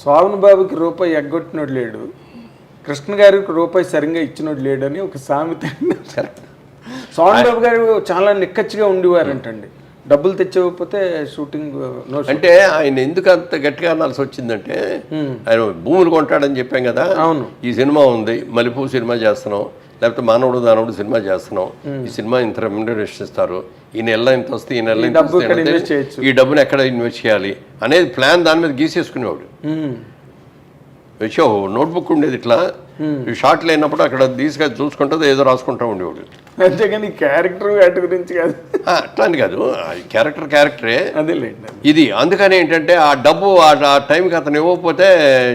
స్వామిని బాబుకి రూపాయి ఎగ్గొట్టినోడు లేడు. కృష్ణ గారికి రూపాయి సరిగ్గా ఇచ్చినోడు లేడు అని ఒక సామెత స్వామి బాబు గారు చాలా నిక్కచ్చిగా ఉండేవారంటండి. డబ్బులు తెచ్చకపోతే షూటింగ్ అంటే ఆయన ఎందుకు అంత గట్టిగా అనాల్సి వచ్చిందంటే ఆయన భూములు కొంటాడని చెప్పాం కదా. అవును. ఈ సినిమా ఉంది మలిపూ సినిమా చేస్తున్నాం. లేకపోతే మానవుడు దానవుడు సినిమా చేస్తున్నాం. ఈ సినిమా ఇంత రెమ్యునరేషన్ ఇస్తారు. ఈ నెల ఇంత వస్తే ఈ నెల ఇంత వస్తే. ఈ డబ్బుని ఎక్కడ ఇన్వెస్ట్ చేయాలి అనేది ప్లాన్ దాని మీద గీసేసుకునేవాడు. నోట్బుక్ ఉండేది ఇట్లా. షార్ట్ లేనప్పుడు అక్కడ తీసుకొని చూసుకుంటే ఏదో రాసుకుంటా ఉండేవాడు. అంతేగాని క్యారెక్టర్ వాటి గురించి కాదు. అట్లా అని కాదు. క్యారెక్టర్ క్యారెక్టరే అదేలేండి ఇది అందుకని ఏంటంటే ఆ డబ్బు ఆ టైంకి అతను ఇవ్వకపోతే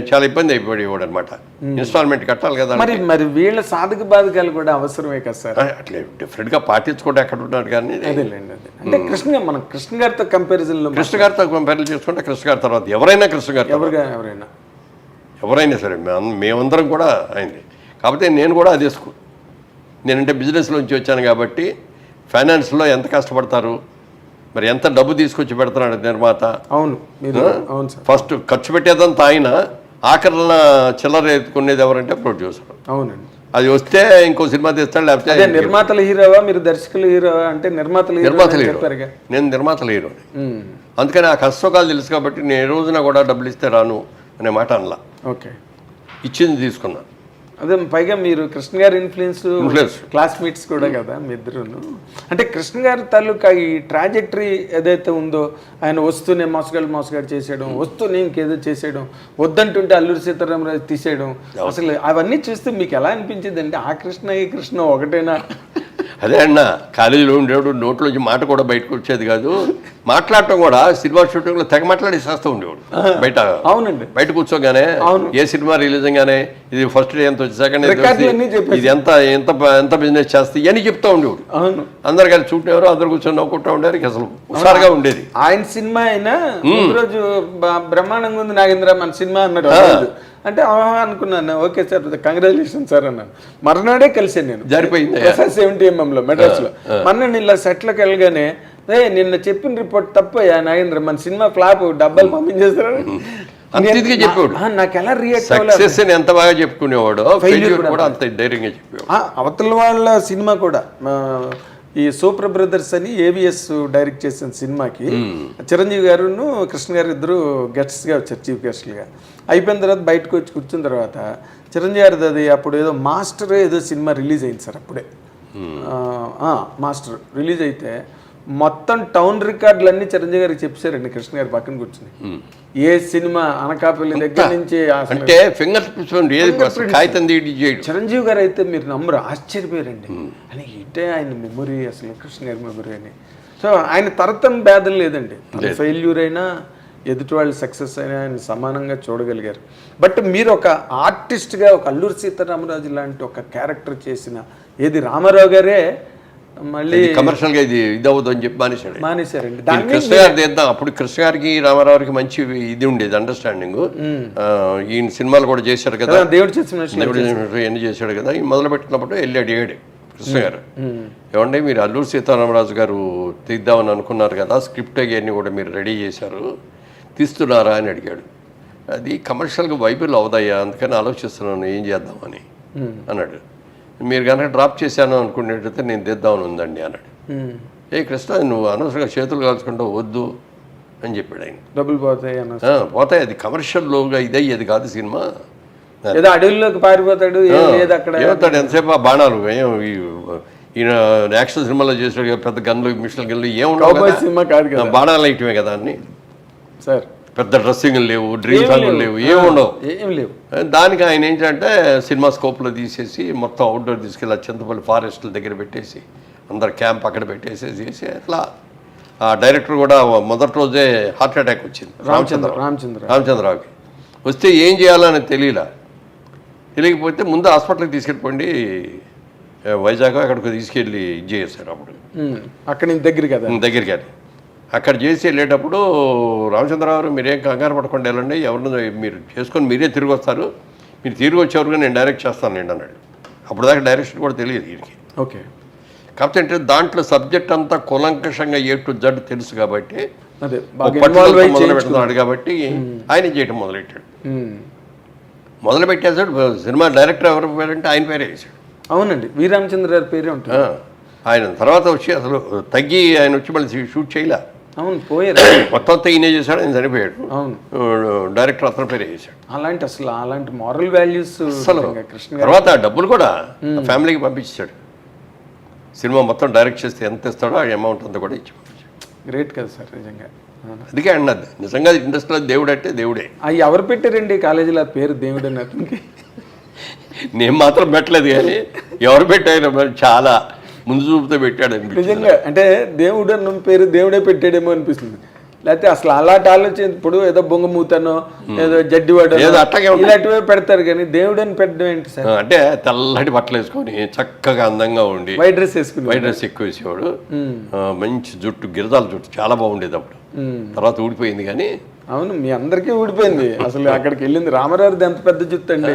చాలా ఇబ్బంది అయిపోయేవాడు అనమాట ఇన్స్టాల్మెంట్ కట్టాలి కదా మరి మరి వీళ్ళ సాధక బాధకాలు కూడా అవసరమే కదా సార్? అట్లే డిఫరెంట్గా పాటించుకుంటే ఎక్కడ ఉన్నాడు కానీ. అదేలేండి అదే అంటే కృష్ణ మనం కృష్ణ గారితో కంపారిజన్లో కృష్ణ గారితో కంపేర్ చేసుకుంటే కృష్ణ గారి తర్వాత ఎవరైనా కృష్ణ గారు ఎవరుగా ఎవరైనా. ఎవరైనా సరే మేమందరం కూడా అయింది కాకపోతే నేను కూడా అదే స్కూల్ నేనంటే బిజినెస్లోంచి వచ్చాను కాబట్టి ఫైనాన్స్లో ఎంత కష్టపడతారు? మరి ఎంత డబ్బు తీసుకొచ్చి పెడుతున్నాడు నిర్మాత? అవును మీరు అవును సార్. ఫస్ట్ ఖర్చు పెట్టేదంతా ఆయన ఆఖరణ చిల్లర ఎత్తుకునేది ఎవరంటే ప్రొడ్యూసర్ అవునండి. అది వస్తే ఇంకో సినిమా తీస్తాడు లేకపోతే నిర్మాతల హీరోవా? మీరు దర్శకుల హీరోవా? అంటే నిర్మాతల హీరో నిర్మాతలు హీరో. నేను నిర్మాతలు హీరో. అందుకని ఆ కష్టసుఖాలు తెలుసు కాబట్టి నేను ఏ రోజున కూడా డబ్బులు ఇస్తే రాను అనే మాట అనలా. ఓకే. ఇచ్చింది తీసుకున్నా. అదే పైగా మీరు కృష్ణ గారి ఇన్ఫ్లుయెన్స్. క్లాస్మేట్స్ కూడా కదా మీ ఇద్దరును. అంటే కృష్ణ గారి తాలూకా ఈ ట్రాజెక్టరీ ఏదైతే ఉందో ఆయన వస్తూనే మోసగాడు మోసగాడు చేసేయడం వస్తూనే ఇంకేదో చేసేయడం వద్దంటుంటే అల్లూరి సీతారామరాజు తీసేయడం అసలు అవన్నీ చూస్తే మీకు ఎలా అనిపించింది అంటే ఆ కృష్ణ ఈ కృష్ణ ఒకటేనా? అదే అన్న కాలేజీలో ఉండేవాడు నోట్లోంచి మాట కూడా బయటకు వచ్చేది కాదు. మాట్లాడటం కూడా సినిమా షూటింగ్లో తెగ మాట్లాడేసేస్తూ ఉండేవాడు. బయట అవునండి. బయట కూర్చోగానే ఏ సినిమా రిలీజ్ గానే ఇది ఫస్ట్ డే ఎంత వచ్చి సెకండ్ డే. ఇది ఎంత ఎంత ఎంత బిజినెస్ చేస్తే ఇవన్నీ చెప్తా ఉండేవాడు. అవును. అందరు కలిసి చూడేవారు అందరు కూర్చొని నవ్వుకుంటా ఉండేవారు ఇక అసలు హుషారుగా ఉండేది. ఆయన సినిమా అయినా రోజు బ్రహ్మాండంగా ఉంది నాగేంద్ర మన సినిమా అన్నాడు. అంటే అనుకున్నాను ఓకే సార్ కంగ్రాచులేషన్ సార్ అన్నాను. మరునాడే కలిసాను నేను. జారిపోయింది. సెవెంటీ ఎంఎంలో మెడ్రాస్లో నేను ఇలా సెట్లోకి వెళ్ళగానే ఏ నిన్న చెప్పిన రిపోర్ట్ తప్పయ్యా నాగేంద్ర మన సినిమా ఫ్లాప్ డబ్బాలు పంపించేస్తారు చెప్పాడు. నాకు ఎలా రియాక్ట్ అవ్వాలి సక్సెస్ అని ఎంత బాగా చెప్పుకునేవాడు ఫెయిల్యూర్ కూడా అంత ధైర్యంగా చెప్పేవాడు. ఆ, అవతల వాళ్ళ సినిమా కూడా ఈ సూపర్ బ్రదర్స్ అని ఏవిఎస్ డైరెక్ట్ చేసిన సినిమాకి చిరంజీవి గారును కృష్ణ గారు ఇద్దరు గెస్ట్స్గా వచ్చారు చీఫ్ గెస్ట్లుగా. అయిపోయిన తర్వాత బయటకు వచ్చి కూర్చున్న తర్వాత చిరంజీవి గారిది అది అప్పుడు ఏదో మాస్టర్ ఏదో సినిమా రిలీజ్ అయింది సార్ అప్పుడే. మాస్టర్ రిలీజ్ అయితే మొత్తం టౌన్ రికార్డులన్నీ చిరంజీవి గారికి చెప్పారండి కృష్ణ గారి పక్కన కూర్చుని. ఏ సినిమా అనకాపల్లి దగ్గర నుంచి అంటే ఫింగర్ కాగితం చిరంజీవి గారు అయితే మీరు నమ్మరు ఆశ్చర్యపోయారండి. అని ఇటే ఆయన మెమొరీ అసలు కృష్ణ గారి మెమొరీ అని. సో ఆయన తరతం భేదం లేదండి. ఫెయిల్యూర్ అయినా ఎదుటి వాళ్ళు సక్సెస్ అయినా ఆయన సమానంగా చూడగలిగారు. బట్ మీరు ఒక ఆర్టిస్ట్గా ఒక అల్లూరి సీతారామరాజు లాంటి ఒక క్యారెక్టర్ చేసిన ఏది రామారావు గారే మళ్ళీ కమర్షియల్గా ఇది ఇది చెప్పి మానేశాడు. మానేశారండి. కృష్ణ గారు తీద్దాం అప్పుడు కృష్ణ గారికి రామారావుకి మంచి ఇది ఉండేది అండర్స్టాండింగ్ ఈయన సినిమాలు కూడా చేశాడు కదా. దేవుడు చేసిన ఎన్ని చేశాడు. కదా. ఈ మొదలు పెట్టినప్పుడు వెళ్ళి అడిగాడు కృష్ణ గారు. ఏమంటే మీరు అల్లూరు సీతారామరాజు గారు తీద్దామని అనుకున్నారు కదా స్క్రిప్ట్ అవన్నీ కూడా మీరు రెడీ చేశారు. తీస్తున్నారా అని అడిగాడు. అది కమర్షియల్గా వైబుల్ అవదయ్యా అందుకని ఆలోచిస్తున్నాను ఏం చేద్దామని అన్నాడు. మీరు కనుక డ్రాప్ చేశాను అనుకునేటైతే నేను తీద్దామని ఉందండి అన్నాడు. ఏ కృష్ణ నువ్వు అనవసరంగా చేతులు కాల్చుకుంటావు వద్దు అని చెప్పాడు ఆయన. డబ్బులు పోతాయి పోతాయి. అది కమర్షియల్లోగా ఇదయ్యేది కాదు సినిమా. ఏదో అడవుల్లోకి పారిపోతాడు లేదు అక్కడ. ఏమవుతాడు? ఎంతసేపు ఆ బాణాలు? ఏం ఈ- ఈయన యాక్షన్ సినిమాలో చేసాడు పెద్ద గన్లు మిషన్ గన్లు ఏముండవు. సినిమా కాదు కదా. ఆ, బాణాలు ఇటువే కదా అన్ని. సార్. పెద్ద డ్రెస్సింగ్లు లేవు డ్రీమ్ సాంగ్లు లేవు. ఏముండవు. ఏం లేవు. దానికి ఆయన ఏంటంటే సినిమా స్కోప్లో తీసేసి మొత్తం అవుట్డోర్ తీసుకెళ్ళి చింతపల్లి ఫారెస్ట్ల దగ్గర పెట్టేసి అందరు క్యాంప్ అక్కడ పెట్టేసి చేసి అట్లా ఆ డైరెక్టర్ కూడా మొదటి రోజే హార్ట్ అటాక్ వచ్చింది. రామచంద్ర రామచంద్ర రామచంద్రరావుకి. వస్తే ఏం చేయాలని తెలియలా. తెలియకపోతే ముందు హాస్పిటల్కి తీసుకెళ్ళిపోండి వైజాగ్ అక్కడికి తీసుకెళ్ళి ఇది చేశారు అప్పుడు. అక్కడి నుంచి దగ్గర కదా. దగ్గరికి వెళ్ళి. అక్కడ చేసి వెళ్ళేటప్పుడు రామచంద్రరావు మీరేం కంగారు పడకుండా వెళ్ళండి ఎవరిని మీరు చేసుకొని మీరే తిరిగి వస్తారు. మీరు తిరిగి వచ్చేవరకు నేను డైరెక్ట్ చేస్తాను లేండి అన్నాడు. అప్పుడు దాకా డైరెక్షన్ కూడా తెలియదు వీరికి ఓకే. కాకపోతే ఏంటంటే దాంట్లో సబ్జెక్ట్ అంతా కులంకషంగా ఏ టు జడ్ తెలుసు కాబట్టి. పెడుతున్నాడు కాబట్టి ఆయన చేయటం మొదలెట్టాడు. మొదలు పెట్టేసాడు సినిమా డైరెక్టర్ ఎవరు పేరంటే ఆయన పేరే వేసాడు అవునండి వి. రామచంద్ర గారి పేరే ఉంటుంది. ఆ, ఆయన తర్వాత వచ్చి అసలు తగ్గి ఆయన వచ్చి మళ్ళీ షూట్ చేయలే. అవును పోయారు మొత్తం అంతా ఈయనే చేశాడు ఆయన చనిపోయాడు. అవును. డైరెక్టర్ అతని పేరే చేశాడు. అలాంటి అసలు అలాంటి మారల్ వాల్యూస్ అసలు కృష్ణ తర్వాత డబ్బులు కూడా ఫ్యామిలీకి పంపించాడు. సినిమా మొత్తం డైరెక్ట్ చేస్తే ఎంత ఇస్తాడో ఆ అమౌంట్ అంతా కూడా ఇచ్చి గ్రేట్ కదా సార్ నిజంగా. అందుకే అన్నది. నిజంగా ఇండస్ట్రీలో దేవుడు అంటే దేవుడే. అవి ఎవరు పెట్టారండి కాలేజీలో? పేరు దేవుడు అని అతనికి నేను మాత్రం పెట్టలేదు కానీ ఎవరు పెట్టారు చాలా. ముందు చూపుతో పెట్టాడు నిజంగా అంటే దేవుడు అన్న పేరు దేవుడే పెట్టాడేమో అనిపిస్తుంది. లేకపోతే అసలు అలాంటి ఆలోచన ఇప్పుడు ఏదో బొంగమూతనో ఏదో జడ్డివాడో. ఇలాంటివే పెడతారు కానీ దేవుడు అని పెట్టడం ఏంటి సార్? అంటే తెల్లటి బట్టలు వేసుకొని చక్కగా అందంగా ఉండి వైట్ డ్రెస్ వేసుకుని వైట్ డ్రెస్ ఎక్కువ వేసేవాడు. మంచి జుట్టు గిరదాల జుట్టు చాలా బాగుండేది అప్పుడు. తర్వాత ఊడిపోయింది కానీ అవును మీ అందరికీ ఊడిపోయింది. అసలు అక్కడికి వెళ్ళింది రామారావుది ఎంత పెద్ద జుత్తు అండి.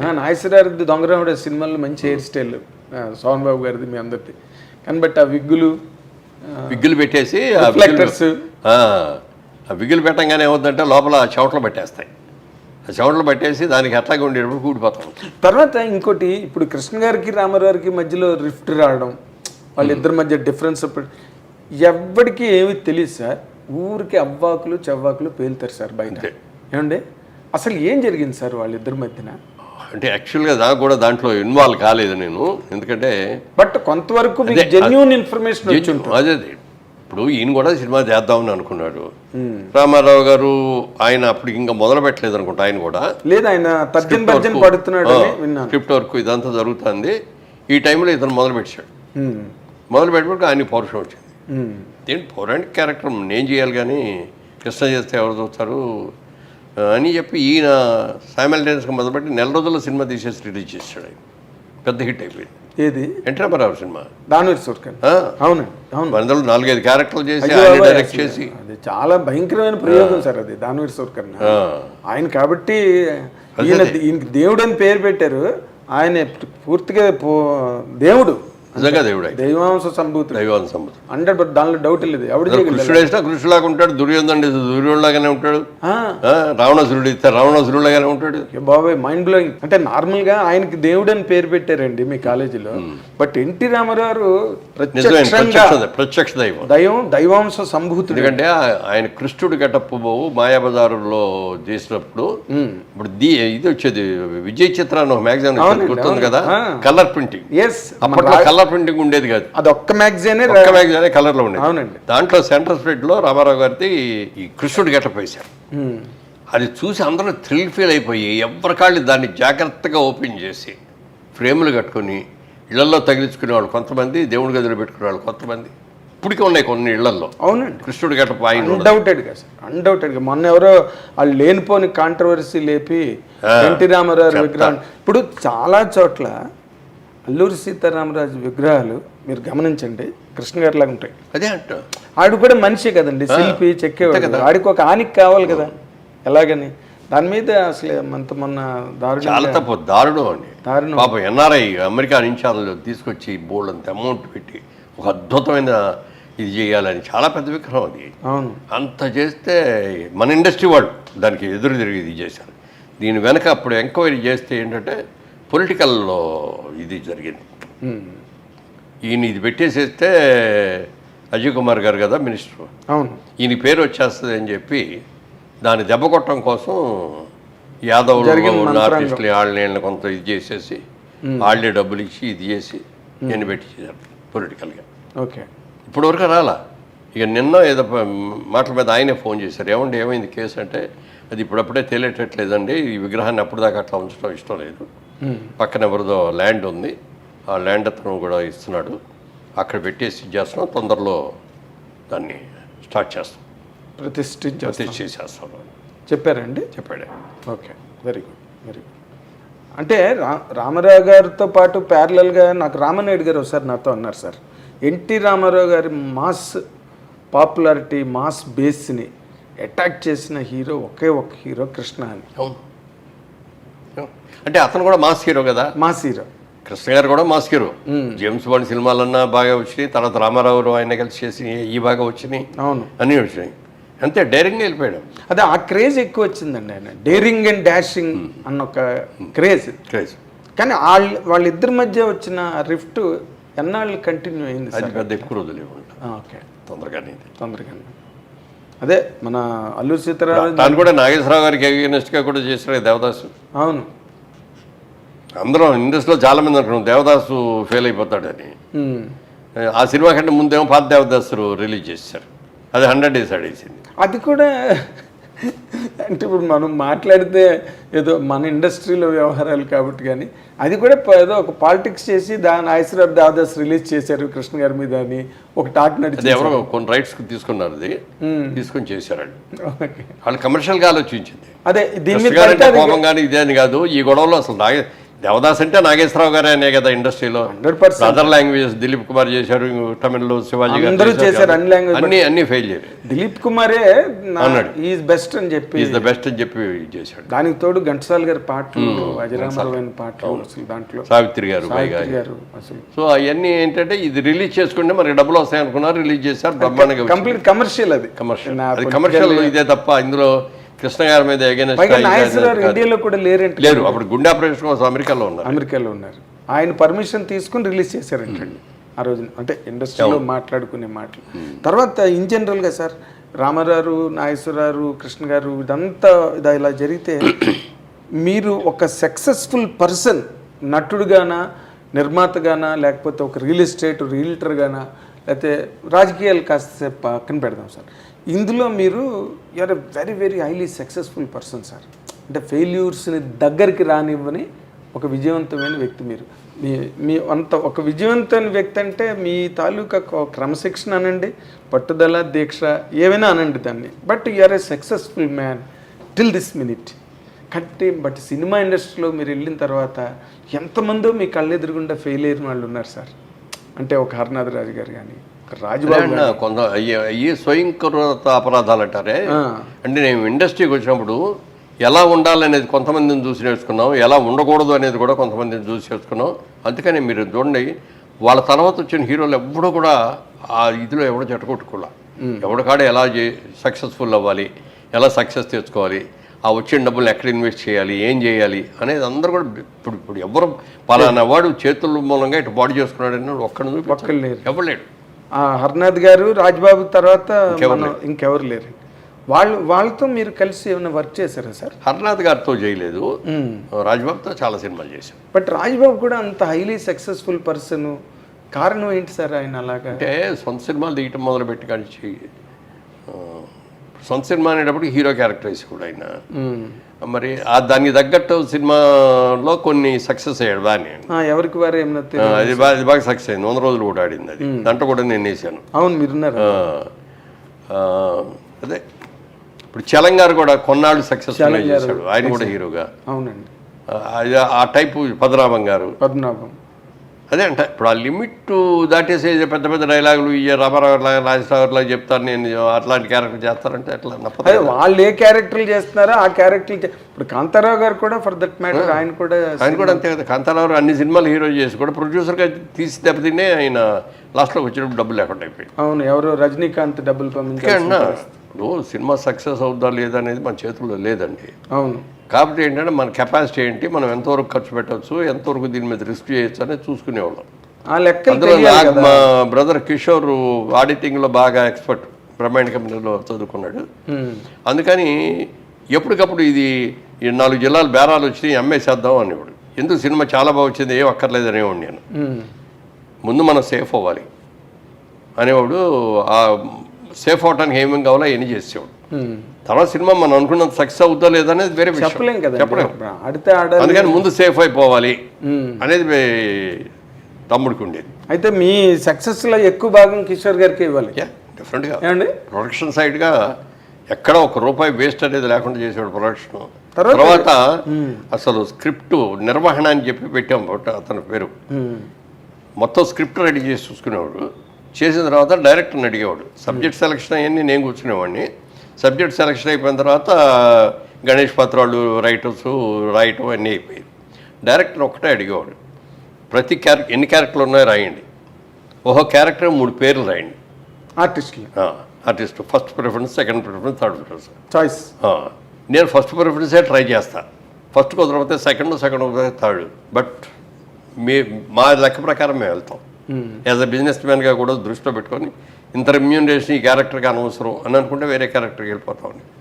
ఆ, నాగేశ్వరరావుది దొంగరాముడు సినిమాలో మంచి హెయిర్ స్టైల్. సోహన్ బాబు గారిది మీ అందరిది. కానీ బట్ ఆ విగ్గులు విగ్గులు పెట్టేసి ఆ విగ్గులు- రిఫ్లెక్టర్స్ ఆ, ఆ విగ్గులు పెట్టంగానే ఏమవుతుందంటే లోపల చెవట్లు పట్టేస్తాయి. ఆ చెవట్లు పట్టేసి దానికి ఎట్లాగా ఉండేటప్పుడు కూడిపోతాం. తర్వాత ఇంకోటి ఇప్పుడు కృష్ణ గారికి రామారావు గారికి మధ్యలో రిఫ్ట్ రావడం వాళ్ళిద్దరి మధ్య డిఫరెన్స్ ఎవరికి ఏమి తెలియదు సార్. ఊరికి అవ్వాకులు చవ్వాకులు పేలుతారు సార్ బయట. ఏమండి? అసలు ఏం జరిగింది సార్ వాళ్ళిద్దరి మధ్యన? అంటే యాక్చువల్గా నాకు కూడా దాంట్లో ఇన్వాల్వ్ కాలేదు నేను. ఎందుకంటే బట్ కొంతవరకు జెన్యున్ ఇన్ఫర్మేషన్ అదే. ఇప్పుడు ఈయన కూడా సినిమా చేద్దామని అనుకున్నాడు. రామారావు గారు ఆయన అప్పుడు ఇంకా మొదలు పెట్టలేదు అనుకుంటా ఆయన కూడా. లేదు ఆయన స్క్రిప్ట్ వర్క్ ఇదంతా జరుగుతుంది. ఈ టైంలో ఇతను మొదలు పెట్టాడు. మొదలు పెట్టినప్పుడు ఆయన పౌరుషం వచ్చింది. ఏంటి పౌరాణిక క్యారెక్టర్ నేను చేయాలి కానీ కృష్ణ చేస్తే ఎవరు చూస్తారు? అని చెప్పి ఈయన సైమల్టేనియస్గా మొదలుపెట్టి నెల రోజుల్లో సినిమా తీసేసి రిలీజ్ చేశాడు ఆయన. పెద్ద హిట్ అయిపోయింది. ఏది? NT Ramarao cinema. దానివీర్ సూర్కన్ ఆ, అవునండి అవును. అందులో నాలుగైదు క్యారెక్టర్లు చేసి ఆయన డైరెక్ట్ చేసి. అది చాలా భయంకరమైన ప్రయోగం సార్ అది దానివీర్ సూర్కన్ ఆ, ఆయన కాబట్టి ఈయన ఈయనకి దేవుడు అని పేరు పెట్టారు. ఆయన పూర్తిగా దేవుడు. నిజంగా దేవుడు దైవాంశ సంభూతుడు దైవాన్ని సంబంధం హండ్రెడ్ బట్ దానిలో డౌట్ లేదు. ఎవడు కృష్ణుడు వేసినా కృష్ణులాగా ఉంటాడు? దుర్యోధనుడు దుర్యోధులాగానే ఉంటాడు? రావణాసురుడు ఇస్తే రావణాసురులాగానే ఉంటాడు? బాబాయ్ మైండ్ బ్లోయింగ్ అంటే నార్మల్గా ఆయనకి దేవుడు అని పేరు పెట్టారండి మీ కాలేజీలో. బట్ ఎన్టీ రామారావు ప్రత్యక్ష ప్రత్యక్ష దైవం. దైవం దైవాంశ సంభూతుడు. ఎందుకంటే ఆయన కృష్ణుడు గెటప్ మాయాబజారులో చేసినప్పుడు ఇప్పుడు దీ ఇది వచ్చేది విజయ్ చిత్ర అని ఒక మ్యాగజైన్ గుర్తుంది కదా. Colour printing. అప్పట్లో కలర్ ప్రింటింగ్ ఉండేది కాదు. అది ఒక్క మ్యాగజైనే ఒక్క మ్యాగజైన్ కలర్లో ఉండేది. అవునండి. దాంట్లో సెంటర్ స్ప్రెడ్లో రామారావు గారిది ఈ కృష్ణుడు గెటప్ వేశారు. అది చూసి అందరూ థ్రిల్ ఫీల్ అయిపోయి ఎవరి కాళ్ళు దాన్ని జాగ్రత్తగా ఓపెన్ చేసి ఫ్రేములు కట్టుకొని ఇళ్ళలో తగిలించుకునే వాళ్ళు కొంతమంది దేవుడి గదిలో పెట్టుకునే వాళ్ళు కొంతమంది. ఇప్పటికే ఉన్నాయి కొన్ని ఇళ్ళలో అవునండి. కృష్ణుడు గెటప్ ఆయన ఉన్నది. అన్డౌటెడ్గా సార్. అన్డౌటెడ్గా. మొన్న ఎవరో వాళ్ళు లేనిపోని కాంట్రవర్సీ లేపి ఎన్టీ రామారావు విగ్రహం ఇప్పుడు చాలా చోట్ల అల్లూరి సీతారామరాజు విగ్రహాలు మీరు గమనించండి కృష్ణ గారి లాగా ఉంటాయి. అదే అంట ఆడు కూడా మనిషి కదండి శిల్పి చెక్కేవాడు. ఆడికి ఒక ఆనికి కావాలి కదా. ఎలాగని? దాని మీద అసలు అంత మొన్న దారుణ చాలా తప్పు దారుణం అండి. దారుణం. పాపం ఎన్ఆర్ఐ అమెరికా నుంచి తీసుకొచ్చి బోల్డ్ అంత అమౌంట్ పెట్టి ఒక అద్భుతమైన ఇది చేయాలని చాలా పెద్ద విగ్రహం అది. అవును. అంత చేస్తే మన ఇండస్ట్రీ వాళ్ళు దానికి ఎదురు తిరిగి ఇది చేశారు. దీని వెనక అప్పుడు ఎంక్వైరీ చేస్తే ఏంటంటే పొలిటికల్లో ఇది జరిగింది. ఉమ్, ఈయన ఇది పెట్టేసేస్తే అజయ్ కుమార్ గారు కదా మినిస్టర్. అవును. ఈయన పేరు వచ్చేస్తుంది అని చెప్పి దాన్ని దెబ్బ కొట్టడం కోసం యాదవ్లు జరిగిన ఉన్న ఆర్టిస్టులు వాళ్ళని కొంత ఇది చేసేసి వాళ్ళే డబ్బులు ఇచ్చి ఇది చేసి నేను పెట్టి పొలిటికల్గా. ఓకే. ఇప్పుడు వరకు రాలా. ఇక నిన్న ఏదో మాటల మీద ఆయనే ఫోన్ చేశారు. ఏమండి ఏమైంది కేసు అంటే అది ఇప్పుడప్పుడే తేలేటట్లేదండి. ఈ విగ్రహాన్ని అప్పుడు దాకా అట్లా ఉంచడం ఇష్టం లేదు. పక్కన ఎవరిదో ల్యాండ్ ఉంది. ఆ ల్యాండ్ అతను కూడా ఇస్తున్నాడు. అక్కడ పెట్టేసి చేస్తున్నాం. తొందరలో దాన్ని స్టార్ట్ చేస్తాం. ప్రతిష్ఠించారు ప్రతిష్ఠ చేసేస్తాం చెప్పారండి? చెప్పాడే. Okay. Very good very good అంటే రా రామారావు గారితో పాటు ప్యారలల్గా నాకు రామనాయుడు గారు ఒకసారి నాతో అన్నారు సార్. ఎన్టీ రామారావు గారి మాస్ పాపులారిటీ మాస్ బేస్ని అటాక్ చేసిన హీరో ఒకే ఒక హీరో కృష్ణ అని. అవును. అంటే అతను కూడా మాస్ హీరో కదా? Mass hero. కృష్ణ గారు కూడా మాస్కిరు జేమ్స్ బాండ్ సినిమాలన్నా బాగా వచ్చినాయి తర్వాత రామారావు ఆయన కలిసి చేసి ఈ బాగా వచ్చినాయి అవును. అన్నీ వచ్చినాయి. అంతే డైరెక్ట్గా వెళ్ళిపోయాడు. అదే ఆ క్రేజ్ ఎక్కువ వచ్చిందండి ఆయన. డేరింగ్ అండ్ డాషింగ్ అన్న ఒక క్రేజ్. క్రేజ్. కానీ వాళ్ళ వాళ్ళిద్దరి మధ్య వచ్చిన రిఫ్ట్ ఎన్నాళ్ళు కంటిన్యూ అయింది అది పెద్ద ఎక్కువ రోజులు ఓకే. తొందరగానే తొందరగా అదే మన అల్లూరు సీతారామన్ దాన్ని కూడా నాగేశ్వరరావు గారికి అగేనెస్ట్గా కూడా చేశారు దేవదాసు. అవును. అందరం ఇండస్ట్రీలో చాలా మంది అనుకున్నాం దేవదాసు ఫెయిల్ అయిపోతాడని. ఉమ్. ఆ సినిమా కంటే ముందేమో పాత దేవదాసు రిలీజ్ చేశారు. అది హండ్రెడ్ డేస్ ఆడేసింది. అది కూడా అంటే ఇప్పుడు మనం మాట్లాడితే ఏదో మన ఇండస్ట్రీలో వ్యవహారాలు కాబట్టి కానీ అది కూడా ఏదో ఒక పాలిటిక్స్ చేసి దాని ఐశ్వర్య దాదాస్ రిలీజ్ చేశారు కృష్ణ గారి మీద అని ఒక టాక్ అది నడిచి ఎవరో కొన్ని రైట్స్ తీసుకున్నారు అది. తీసుకొని చేశారు వాళ్ళు. కమర్షియల్గా ఆలోచించింది. అదే దీని మీద కోపం కానీ ఇదే అని కాదు ఈ గొడవలో అసలు దేవదాస్ అంటే నాగేశ్వరరావు గారే అనే కదా ఇండస్ట్రీలో. 100% అదర్ లాంగ్వేజెస్ దిలీప్ కుమార్ చేశారు తమిళ్ళో శివాజీ గారు అందరూ చేశారు, అన్ని language అన్ని అన్ని ఫెయిల్ చేయరు దిలీప్ కుమారే అన్నాడు. ఈజ్ బెస్ట్ అని చెప్పి ఈజ్ ద బెస్ట్ అని చెప్పి చేశాడు. దానికి తోడు ఘంటసాల గారి పాటలు అజరామరమైన పాటలు అసలు దాంట్లో. సావిత్రి గారు గారు అసలు. సో అవన్నీ ఏంటంటే ఇది రిలీజ్ చేసుకుంటే మరి డబ్బులు వస్తాయి అనుకున్నారు రిలీజ్ చేశారు బ్రహ్మాండంగా కంప్లీట్ కమర్షియల్ అది. కమర్షియల్ అది కమర్షియల్ ఇదే తప్ప ఇందులో కృష్ణ గారి మీద ఇండియాలో కూడా లేరంటే లేరు. అప్పుడు గుండె ఆపరేషన్ కోసం అమెరికాలో ఉన్నారు. అమెరికాలో ఉన్నారు. ఆయన పర్మిషన్ తీసుకుని రిలీజ్ చేశారంటండి ఆ రోజున అంటే ఇండస్ట్రీలో మాట్లాడుకునే మాటలు. తర్వాత ఇన్ జనరల్గా సార్ రామారావు నాగేశ్వరరావు కృష్ణ గారు ఇదంతా ఇది ఇలా జరిగితే మీరు ఒక సక్సెస్ఫుల్ పర్సన్ నటుడుగానా నిర్మాతగానా లేకపోతే ఒక రియల్ ఎస్టేట్ రియల్టర్గానా లేకపోతే రాజకీయాలు కాస్త పక్కన పెడదాం సార్. ఇందులో మీరు you are a very very highly successful person sir అంటే ఫెయిల్యూర్స్ని దగ్గరికి రానివ్వని ఒక విజయవంతమైన వ్యక్తి మీరు. మీ మీ అంత ఒక విజయవంతమైన వ్యక్తి అంటే మీ తాలూకా క్రమశిక్షణ అనండి పట్టుదల దీక్ష ఏమైనా అనండి దాన్ని. But are a successful man till this minute కట్టి బట్ సినిమా ఇండస్ట్రీలో మీరు వెళ్ళిన తర్వాత ఎంతమందో మీ కళ్ళెదురుగుండా ఫెయిల్ అయిన వాళ్ళు ఉన్నారు సార్ అంటే ఒక హర్నాథ్ రాజు గారు కానీ రాజుబాబు అన్న కొంత అయ్యే అయ్యే స్వయంకృత అపరాధాలు అంటారే? అంటే నేను ఇండస్ట్రీకి వచ్చినప్పుడు ఎలా ఉండాలనేది కొంతమందిని చూసి నేర్చుకున్నాం ఎలా ఉండకూడదు అనేది కూడా కొంతమందిని చూసి నేర్చుకున్నాం. అందుకని మీరు చూడండి వాళ్ళ తర్వాత వచ్చిన హీరోలు ఎప్పుడూ కూడా ఆ ఇదిలో ఎవడో చెట్టకొట్టుకోలే ఎవడ కాడ ఎలా సక్సెస్ఫుల్ అవ్వాలి ఎలా సక్సెస్ తెచ్చుకోవాలి ఆ వచ్చిన డబ్బులు ఎక్కడ ఇన్వెస్ట్ చేయాలి ఏం చేయాలి అనేది అందరూ కూడా ఇప్పుడు ఇప్పుడు ఎవరు పలానా వాడు చేతుల మూలంగా ఇటు బాడీ చేసుకున్నాడని ఒక్కడిని లేరు. ఎవరు లేడు హర్నాథ్ గారు రాజ్బాబు తర్వాత ఇంకెవరు లేరు. వాళ్ళు వాళ్ళతో మీరు కలిసి ఏమైనా వర్క్ చేశారా సార్? హర్నాథ్ గారితో చేయలేదు. రాజ్బాబుతో చాలా సినిమాలు చేశాను బట్ రాజ్బాబు కూడా అంత హైలీ సక్సెస్ఫుల్ పర్సన్. కారణం ఏంటి సార్ ఆయన అలాగా? అంటే సొంత సినిమాలు తీయటం మొదలుపెట్టి ఆ, సొంత సినిమా అనేటప్పుడు హీరో క్యారెక్టరైజ్ కూడా ఆయన. మరి ఆ దానికి తగ్గట్టు సినిమాలో కొన్ని సక్సెస్ అయ్యాడు బాగానే. ఎవరికి వారు అది బాగా అది బాగా సక్సెస్ అయింది. వంద రోజులు కూడా ఆడింది అది. దాంట్లో కూడా నేను వేసాను అవును మీరున్నారు. అదే. ఇప్పుడు చలంగారు కూడా కొన్నాళ్ళు సక్సెస్ చేశాడు. ఆయన కూడా హీరోగా. అవునండి. ఆ టైపు పద్మనాభం గారు. పద్మనాభం. అదే అంట. ఇప్పుడు ఆ లిమిట్ దాటేసే పెద్ద పెద్ద డైలాగులు ఈ రామారావు లాగా రాజేశ్వరరావు లాగా చెప్తాను నేను అట్లాంటి క్యారెక్టర్ చేస్తారంటే నప్పదు అదే వాళ్ళు ఏ క్యారెక్టర్లు చేస్తున్నారో ఆ క్యారెక్టర్ ఇప్పుడు కాంతారావు గారు కూడా ఫర్ దట్ మ్యాటర్ ఆయన కూడా ఆయన కూడా అంతే కదా. కాంతారావు అన్ని సినిమాలు హీరో చేసి కూడా ప్రొడ్యూసర్గా తీసి దెబ్బతినే ఆయన లాస్ట్లోకి వచ్చినప్పుడు డబ్బులు లేకుండా అయిపోయింది అవును ఎవరు రజనీకాంత్ డబ్బులు పంపించారు ఇప్పుడు సినిమా సక్సెస్ అవుద్దా లేదా అనేది మన చేతుల్లో లేదండి. అవును. కాబట్టి ఏంటంటే మన కెపాసిటీ ఏంటి? మనం ఎంతవరకు ఖర్చు పెట్టవచ్చు? ఎంతవరకు దీని మీద రిస్క్ చేయొచ్చు అనేది చూసుకునేవాళ్ళం. ఆ మా బ్రదర్ కిషోర్ ఆడిటింగ్లో బాగా ఎక్స్పర్ట్ బ్రహ్మాండ కంపెనీలో చదువుకున్నాడు. అందుకని ఎప్పటికప్పుడు ఇది ఈ నాలుగు జిల్లాలు బేరాలు వచ్చినాయి అమ్మేసేద్దాం అనేవాడు. ఎందుకు సినిమా చాలా బాగా వచ్చింది ఏం అక్కర్లేదు అనేవాడు నేను. ముందు మనం సేఫ్ అవ్వాలి అనేవాడు ఆ సేఫ్ అవడానికి ఏమేమి కావాలో అవన్నీ చేసేవాడు. తర్వాత సినిమా మనం అనుకున్నంత సక్సెస్ అవుతా లేదనేది వేరే విషయం. చెప్పలేం కదా చెప్పలేం. ఆడాలి. అందుకని ముందు సేఫ్ అయిపోవాలి మ్మ్. అనేది తమ్ముడికి ఉండేది. అయితే మీ సక్సెస్లో ఎక్కువ భాగం కిషోర్ గారికి ఇవ్వాలి. డిఫరెంట్గా ఏమండి? ప్రొడక్షన్ సైడ్గా ఎక్కడ ఒక రూపాయి వేస్ట్ అనేది లేకుండా చేసాడు ప్రొడక్షన్ తర్వాత- తర్వాత అసలు స్క్రిప్ట్ నిర్వహణ అని చెప్పి పెట్టాం అతని పేరు. మొత్తం స్క్రిప్ట్ రెడీ చేసి చూసుకునేవాడు. చేసిన తర్వాత డైరెక్టర్ని అడిగేవాడు. సబ్జెక్ట్ సెలక్షన్ అవన్నీ నేను కూర్చునేవాడిని. సబ్జెక్ట్ సెలక్షన్ అయిపోయిన తర్వాత గణేష్ పత్రాలు రైటర్స్ రాయటం అన్నీ అయిపోయింది డైరెక్టర్ ఒక్కటే అడిగేవాడు ప్రతి క్యారెక్టర్ ఎన్ని క్యారెక్టర్లు ఉన్నాయో రాయండి. ఓహో క్యారెక్టర్ మూడు పేర్లు రాయండి. ఆర్టిస్టులు. Artist first preference second preference third preference. Choice నేను ఫస్ట్ ప్రిఫరెన్సే ట్రై చేస్తా. ఫస్ట్ కుదరకపోతే సెకండ్ సెకండ్ కుదిరితే థర్డ్. బట్ మీ మా లెక్క ప్రకారం మేము వెళ్తాం యాజ్ అ బిజినెస్ మ్యాన్గా కూడా దృష్టిలో పెట్టుకొని ఇంత రెమ్యూనరేషన్ ఈ క్యారెక్టర్కి అనవసరం అని అనుకుంటే వేరే క్యారెక్టర్కి వెళ్ళిపోతాం